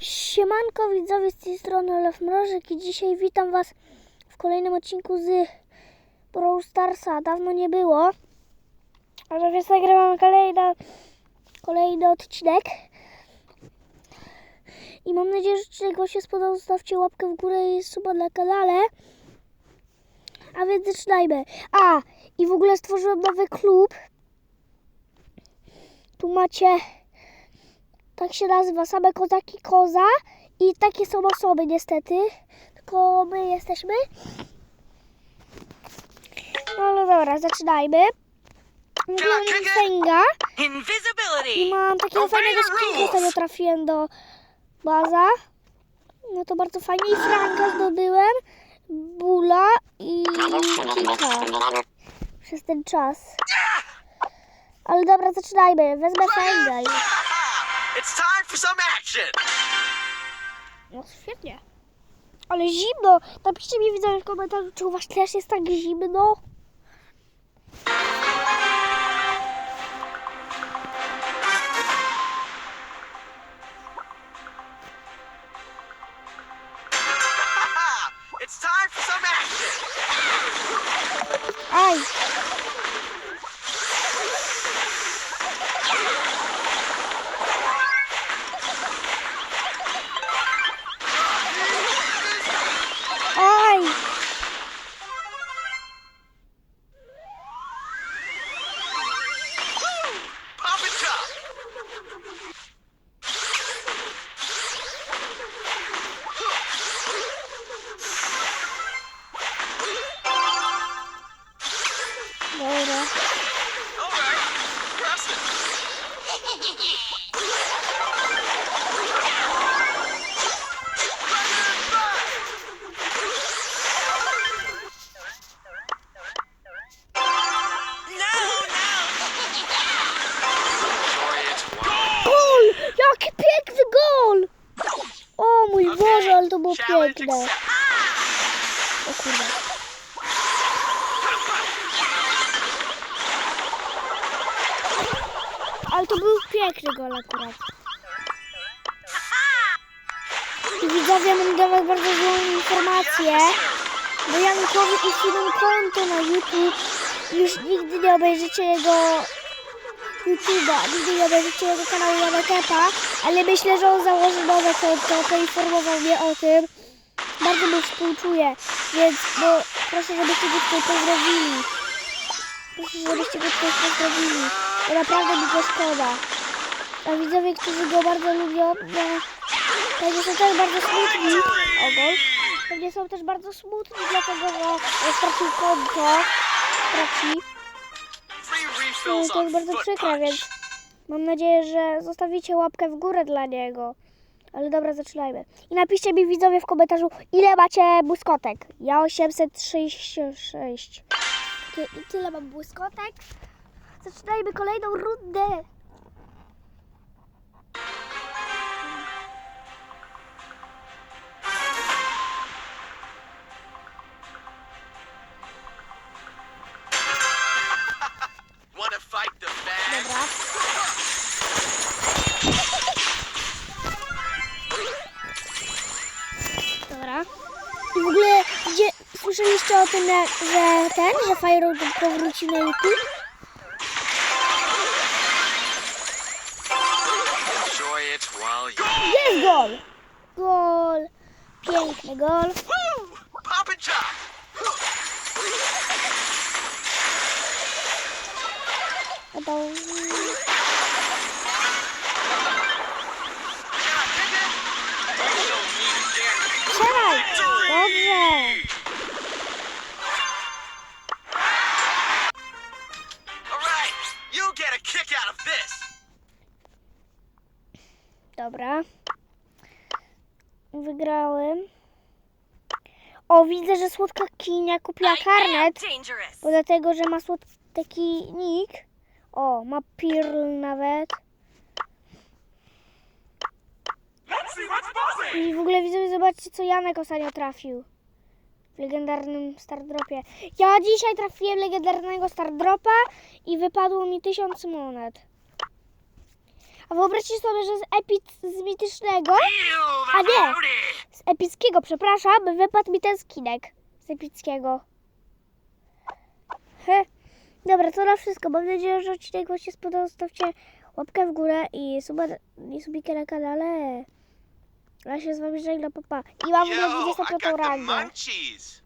Siemanko widzowie z tej strony Olaf Mrożek i dzisiaj witam was w kolejnym odcinku z Brawl Starsa. Dawno nie było, ale więc nagrywamy kolejny, kolejny odcinek. I mam nadzieję, że odcinek wam się spodobał. Zostawcie łapkę w górę i suba na kanale. A więc zaczynajmy. A, i w ogóle stworzyłem nowy klub. Tu macie tak się nazywa, same kozaki koza i takie są osoby niestety, tylko my jesteśmy. No, no dobra, zaczynajmy. Wyglądam Senga i mam takiego fajnego skinku, sobie trafiłem do baza. No to bardzo fajnie i Franka zdobyłem, Bula i Kika przez ten czas. Ale dobra, zaczynajmy. Wezmę time action! No świetnie. Ale zimno! Napiszcie mi widzowie w komentarzu, czy u was też jest tak zimno? it's time for some action! Aj! Aj! Jaki piękny gol! O mój Boże, ale to było Challenge piękne. accepted. O kurde. Piękny gol akurat. I widzowie, mam dla was bardzo złą informację, bo Jankowi usunął konto na YouTube. Już nigdy nie obejrzycie jego YouTube'a, nigdy nie obejrzycie jego kanału Jana ale myślę, że on założy nowe konto, poinformował mnie o tym. Bardzo mu współczuję, więc no, proszę, żebyście go tutaj pozdrowili. Proszę, żebyście go tutaj pozdrowili, bo naprawdę mi go szkoda. A widzowie, którzy go bardzo lubią, no, pewnie są też bardzo smutni. O, gol. Pewnie są też bardzo smutni, dlatego że stracił konto. Straci. No, to jest bardzo foot przykre, więc mam nadzieję, że zostawicie łapkę w górę dla niego. Ale dobra, zaczynajmy. I napiszcie mi widzowie w komentarzu, ile macie błyskotek. Ja 866. Ty, I tyle mam błyskotek. Zaczynajmy kolejną rundę. Jak- że ten, że Fire powrócił na YouTube? Jest gol! Gol! Piękny gol. Podał... kick out of this! Dobra. Wygrałem. O, widzę, że słodka kinia kupiła karnet. Bo dlatego, że ma słod... taki nick. O, ma Pearl nawet. I w ogóle widzowie, zobaczcie, co Janek ostatnio trafił. Legendarnym Stardropie. Ja dzisiaj trafiłem legendarnego Stardropa i wypadło mi 1000 monet. A wyobraźcie sobie, że z, epic, z mitycznego, A nie. z epickiego, przepraszam, wypadł mi ten skinek. Z epickiego. He. Dobra, to na wszystko. Mam nadzieję, że odcinek Wam się spodobał. Zostawcie łapkę w górę i suba, i subikę na kanale. Ja się z Wami żegnam, papa. I mam w ogóle Yo, I 25 got the rangę. munchies.